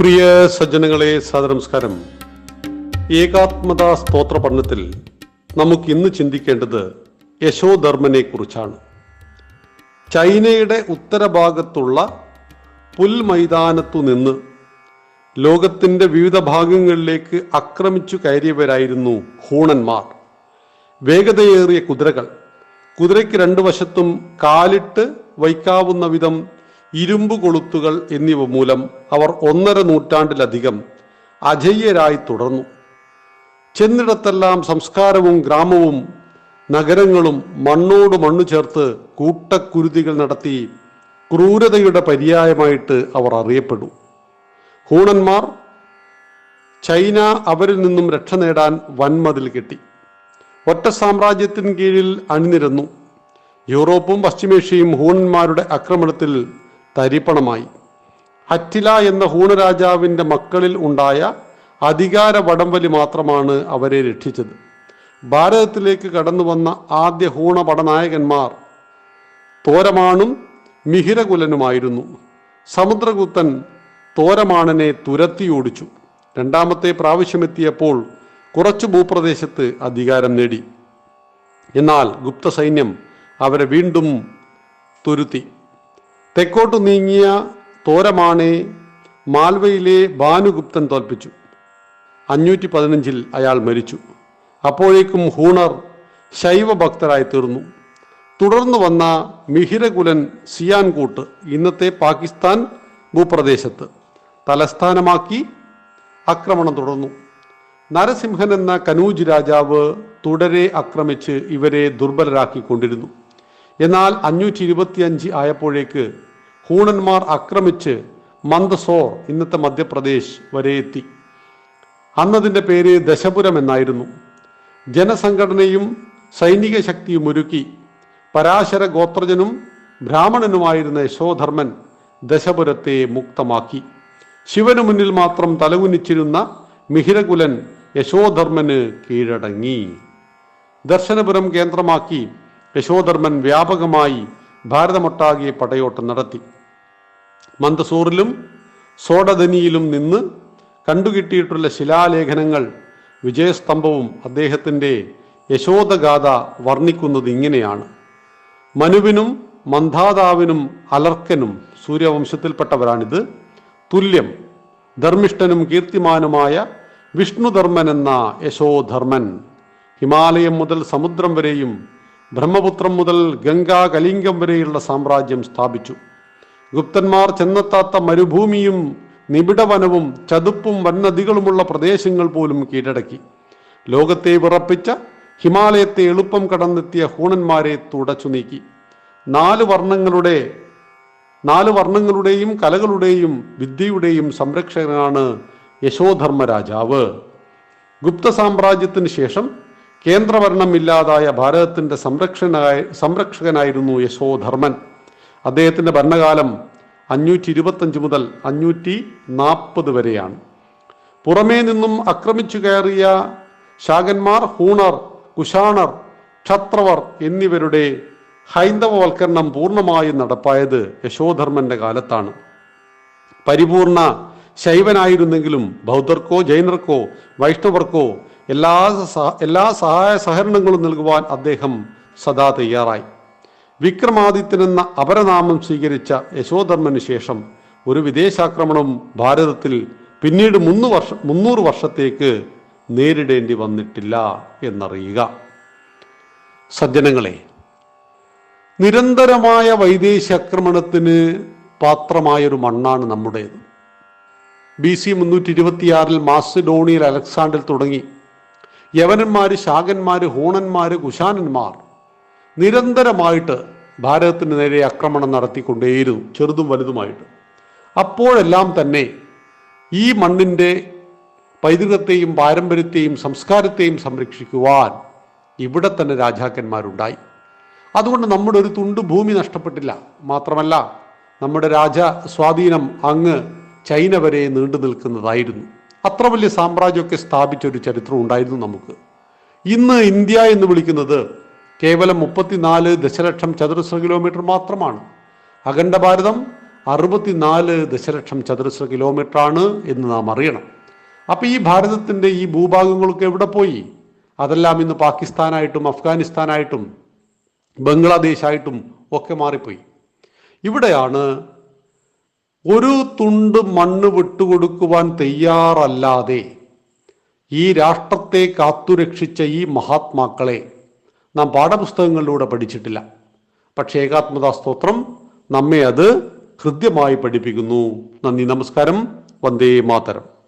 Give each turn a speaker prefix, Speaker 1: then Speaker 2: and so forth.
Speaker 1: പ്രിയ സജ്ജനങ്ങളെ സാദനമസ്കാരം ഏകാത്മത സ്തോത്ര പഠനത്തിൽ നമുക്ക് ഇന്ന് ചിന്തിക്കേണ്ടത് യശോധർമ്മനെ കുറിച്ചാണ്. ചൈനയുടെ ഉത്തരഭാഗത്തുള്ള പുൽമൈതാനത്തു നിന്ന് ലോകത്തിന്റെ വിവിധ ഭാഗങ്ങളിലേക്ക് ആക്രമിച്ചു കയറിയവരായിരുന്നു ഹൂണന്മാർ. വേഗതയേറിയ കുതിരകൾ. കുതിരയ്ക്ക് രണ്ടു വശത്തും കാലിട്ട് വയ്ക്കാവുന്ന വിധം ഇരുമ്പ് കൊളുത്തുകൾ എന്നിവ മൂലം അവർ ഒന്നര നൂറ്റാണ്ടിലധികം അജയ്യരായി തുടർന്നു. ചെന്നിടത്തെല്ലാം സംസ്കാരവും ഗ്രാമവും നഗരങ്ങളും മണ്ണോട് മണ്ണു ചേർത്ത് കൂട്ടക്കുരുതികൾ നടത്തി ക്രൂരതയുടെ പര്യായമായിട്ട് അവർ അറിയപ്പെട്ടു. ഹൂണന്മാർ ചൈന അവരിൽ നിന്നും രക്ഷ നേടാൻ വൻമതിൽ കെട്ടി. ഒറ്റ സാമ്രാജ്യത്തിന് കീഴിൽ അണിനിരന്നു. യൂറോപ്പും പശ്ചിമേഷ്യയും ഹൂണന്മാരുടെ ആക്രമണത്തിൽ തരിപ്പണമായി. അറ്റില എന്ന ഹൂണരാജാവിന്റെ മക്കളിൽ ഉണ്ടായ അധികാര വടംവലി മാത്രമാണ് അവരെ രക്ഷിച്ചത്. ഭാരതത്തിലേക്ക് കടന്നു വന്ന ആദ്യ ഹൂണ പടനായകന്മാർ തോരമാണും മിഹിരകുലനുമായിരുന്നു. സമുദ്രഗുപ്തൻ തോരമാണനെ തുരത്തിയോടിച്ചു. രണ്ടാമത്തെ പ്രാവശ്യമെത്തിയപ്പോൾ കുറച്ചു ഭൂപ്രദേശത്ത് അധികാരം നേടി. എന്നാൽ ഗുപ്ത സൈന്യം അവരെ വീണ്ടും തുരുത്തി. തെക്കോട്ട് നീങ്ങിയ തോരമാണെ മാൽവയിലെ ഭാനുഗുപ്തൻ തോൽപ്പിച്ചു. അഞ്ഞൂറ്റി പതിനഞ്ചിൽ അയാൾ മരിച്ചു. അപ്പോഴേക്കും ഹൂണർ ശൈവഭക്തരായി തീർന്നു. തുടർന്ന് വന്ന മിഹിരകുലൻ സിയാൻകൂട്ട് ഇന്നത്തെ പാകിസ്ഥാൻ ഭൂപ്രദേശത്ത് തലസ്ഥാനമാക്കി ആക്രമണം തുടർന്നു. നരസിംഹൻ എന്ന കനൂജ് രാജാവ് തുടരെ ആക്രമിച്ച് ഇവരെ ദുർബലരാക്കിക്കൊണ്ടിരുന്നു. എന്നാൽ അഞ്ഞൂറ്റി ഇരുപത്തിയഞ്ച് ആയപ്പോഴേക്ക് ഹൂണന്മാർ ആക്രമിച്ച് മന്ദസോർ ഇന്നത്തെ മധ്യപ്രദേശ് വരെ എത്തി. അന്നതിന്റെ പേര് ദശപുരം എന്നായിരുന്നു. ജനസംഘടനയും സൈനിക ശക്തിയും ഒരുക്കി പരാശര ഗോത്രജനും ബ്രാഹ്മണനുമായിരുന്ന യശോധർമ്മൻ ദശപുരത്തെ മുക്തമാക്കി. ശിവനു മുന്നിൽ മാത്രം തലകുനിച്ചിരുന്ന മിഹിരകുലൻ യശോധർമ്മന് കീഴടങ്ങി. ദർശനപുരം കേന്ദ്രമാക്കി യശോധർമ്മൻ വ്യാപകമായി ഭാരതമൊട്ടാകെ പടയോട്ടം നടത്തി. മന്ദസൂറിലും സോഡധനിയിലും നിന്ന് കണ്ടുകിട്ടിയിട്ടുള്ള ശിലാലേഖനങ്ങൾ വിജയസ്തംഭവും അദ്ദേഹത്തിന്റെ യശോദഗാഥ വർണിക്കുന്നത് ഇങ്ങനെയാണ്. മനുവിനും മന്ധാതാവിനും അലർക്കനും സൂര്യവംശത്തിൽപ്പെട്ടവരാണിത്. തുല്യം ധർമ്മിഷ്ഠനും കീർത്തിമാനുമായ വിഷ്ണുധർമ്മൻ എന്ന യശോധർമ്മൻ ഹിമാലയം മുതൽ സമുദ്രം വരെയും ബ്രഹ്മപുത്രം മുതൽ ഗംഗാ കലിംഗം വരെയുള്ള സാമ്രാജ്യം സ്ഥാപിച്ചു. ഗുപ്തന്മാർ ചെന്നെത്താത്ത മരുഭൂമിയും നിബിഡവനവും ചതുപ്പും വന്നദികളുമുള്ള പ്രദേശങ്ങൾ പോലും കീഴടക്കി. ലോകത്തെ വിറപ്പിച്ച ഹിമാലയത്തെ എളുപ്പം കടന്നെത്തിയ ഹൂണന്മാരെ തുടച്ചു നീക്കി. നാല് വർണങ്ങളുടെ നാല് വർണങ്ങളുടെയും കലകളുടെയും വിദ്യയുടെയും സംരക്ഷകനാണ് യശോധർമ്മ രാജാവ് ഗുപ്ത സാമ്രാജ്യത്തിന് ശേഷം കേന്ദ്രഭരണം ഭാരതത്തിന്റെ സംരക്ഷണ സംരക്ഷകനായിരുന്നു യശോധർമ്മൻ അദ്ദേഹത്തിന്റെ ഭരണകാലം അഞ്ഞൂറ്റി ഇരുപത്തഞ്ച് മുതൽ അഞ്ഞൂറ്റി നാൽപ്പത് വരെയാണ്. പുറമേ നിന്നും ആക്രമിച്ചു കയറിയ ശാകന്മാർ ഹൂണർ കുഷാണർ ക്ഷത്രവർ എന്നിവരുടെ ഹൈന്ദവവൽക്കരണം പൂർണമായും നടപ്പായത് യശോധർമ്മന്റെ കാലത്താണ്. പരിപൂർണ ശൈവനായിരുന്നെങ്കിലും ബൗദ്ധർക്കോ ജൈനർക്കോ വൈഷ്ണവർക്കോ എല്ലാ എല്ലാ സഹായ സഹകരണങ്ങളും നൽകുവാൻ അദ്ദേഹം സദാ തയ്യാറായി. വിക്രമാദിത്യൻ എന്ന അപരനാമം സ്വീകരിച്ച യശോധർമ്മന് ശേഷം ഒരു വിദേശാക്രമണം ഭാരതത്തിൽ പിന്നീട് മുന്നു വർഷ മുന്നൂറ് വർഷത്തേക്ക് നേരിടേണ്ടി വന്നിട്ടില്ല എന്നറിയുക. സജ്ജനങ്ങളെ നിരന്തരമായ വൈദേശിക ആക്രമണത്തിന് പാത്രമായൊരു മണ്ണാണ് നമ്മുടേത്. ബി സി മുന്നൂറ്റി ഇരുപത്തിയാറിൽ മാസിഡോണിയൽ അലക്സാണ്ടിൽ തുടങ്ങി. യവനന്മാര് ശാകന്മാര് ഹൂണന്മാർ കുശാനന്മാർ നിരന്തരമായിട്ട് ഭാരതത്തിന് നേരെ ആക്രമണം നടത്തിക്കൊണ്ടേയിരുന്നു ചെറുതും വലുതുമായിട്ട്. അപ്പോഴെല്ലാം തന്നെ ഈ മണ്ണിന്റെ പൈതൃകത്തെയും പാരമ്പര്യത്തെയും സംസ്കാരത്തെയും സംരക്ഷിക്കുവാൻ ഇവിടെ തന്നെ രാജാക്കന്മാരുണ്ടായി. അതുകൊണ്ട് നമ്മുടെ ഒരു തുണ്ട് ഭൂമി നഷ്ടപ്പെട്ടില്ല. മാത്രമല്ല നമ്മുടെ രാജ സ്വാധീനം അങ്ങ് ചൈന വരെ നീണ്ടു നിൽക്കുന്നതായിരുന്നു അത്ര വലിയ സാമ്രാജ്യമൊക്കെ സ്ഥാപിച്ച ഒരു ചരിത്രം ഉണ്ടായിരുന്നു നമുക്ക്. ഇന്ന് ഇന്ത്യ എന്ന് വിളിക്കുന്നത് കേവലം മുപ്പത്തിനാല് ദശലക്ഷം ചതുരശ്ര കിലോമീറ്റർ മാത്രമാണ്. അഖണ്ഡ ഭാരതം അറുപത്തിനാല് ദശലക്ഷം ചതുരശ്ര കിലോമീറ്റർ ആണ് എന്ന് നാം അറിയണം. അപ്പോൾ ഈ ഭാരതത്തിന്റെ ഈ ഭൂഭാഗങ്ങളൊക്കെ എവിടെ പോയി? അതെല്ലാം ഇന്ന് പാകിസ്ഥാനായിട്ടും അഫ്ഗാനിസ്ഥാനായിട്ടും ബംഗ്ലാദേശായിട്ടും ഒക്കെ മാറിപ്പോയി. ഇവിടെയാണ് ഒരു തുണ്ട് മണ്ണ് വിട്ടുകൊടുക്കുവാൻ തയ്യാറല്ലാതെ ഈ രാഷ്ട്രത്തെ കാത്തുരക്ഷിച്ച ഈ മഹാത്മാക്കളെ നാം പാഠപുസ്തകങ്ങളിലൂടെ പഠിച്ചിട്ടില്ല. പക്ഷേ ഏകാത്മതാ സ്തോത്രം നമ്മെ അത് ഹൃദ്യമായി പഠിപ്പിക്കുന്നു. നന്ദി നമസ്കാരം. വന്ദേ മാതരം.